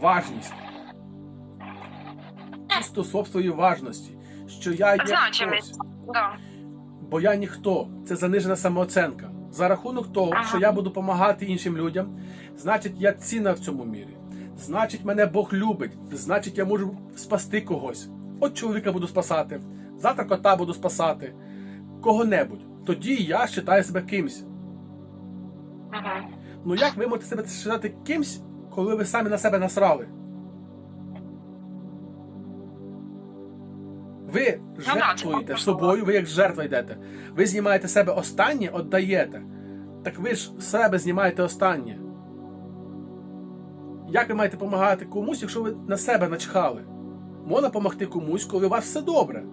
важність. Чисто собственної важності, що я є хтось. Да. Бо я ніхто. Це занижена самооценка. За рахунок того, Ага. що я буду допомагати іншим людям, значить, я ціна в цьому мірі. Значить, мене Бог любить. Значить, я можу спасти когось. От чоловіка буду спасати, завтра кота буду спасати, кого-небудь. Тоді я вважаю себе кимсь. Мгм. Ну як ви можете себе вважати кимсь, коли ви самі на себе насрали? Ви жертвуєте собою, ви як жертва йдете. Ви знімаєте себе останнє, віддаєте. Так ви ж себе знімаєте останнє. Як ви маєте допомагати комусь, якщо ви на себе начхали? Можна допомогти комусь, коли у вас все добре.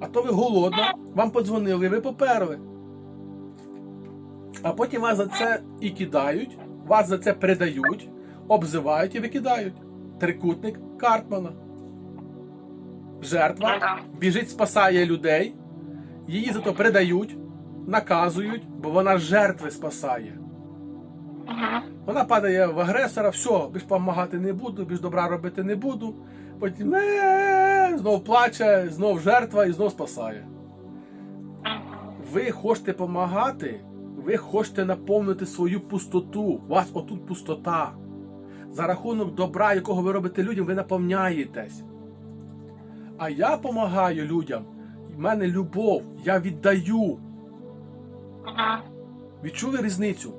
А то ви голодна, вам подзвонили, ви поперли. А потім вас за це і кидають, вас за це передають, обзивають і викидають. Трикутник Картмана. Жертва біжить, спасає людей, її за то передають, наказують, бо вона жертви спасає. Вона падає в агресора, все, більш допомагати не буду, більш добра робити не буду. Потім знов плаче, знов жертва і знов спасає. Ви хочете допомагати, ви хочете наповнити свою пустоту. У вас отут пустота. За рахунок добра, якого ви робите людям, ви наповняєтесь. А я допомагаю людям. В мене любов, я віддаю. Відчули різницю?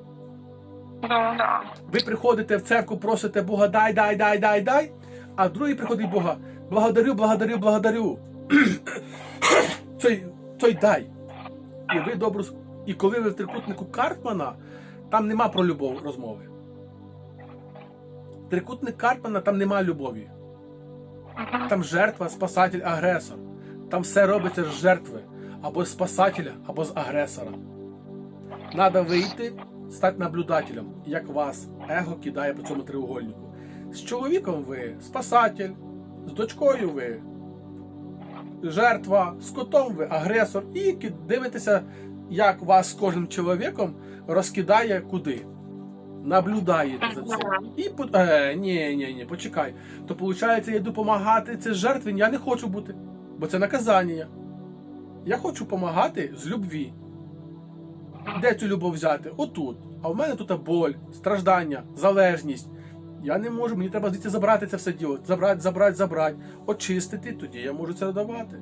Ну, да. Ви приходите в церкву, просите Бога, дай, дай, дай, дай, дай. А другий приходить Бога, благодарю, благодарю, благодарю. той, той дай. І ви добру. І коли в трикутнику Карпмана, там нема про любов розмови. Трикутник Карпмана там нема любові. Там жертва, спасатель, агресор. Там все робиться з жертви або з спасателя, або з агресора. Надо вийти, стати наблюдателем, як вас его кидає по цьому треугольнику. З чоловіком ви спасатель, з дочкою ви жертва, з котом ви агресор, і дивитеся, як вас з кожним чоловіком розкидає куди. Наблюдаєте за цим. І по... е, ні, ні, ні, почекай. То виходить, я йду допомагати, це жертви, я не хочу бути. Бо це наказання. Я хочу допомагати з любві. Де цю любов взяти? Отут. А в мене тут боль, страждання, залежність. Я не можу, мені треба звідси забрати це все діло. Забрати, забрати, забрати, очистити, тоді я можу це давати.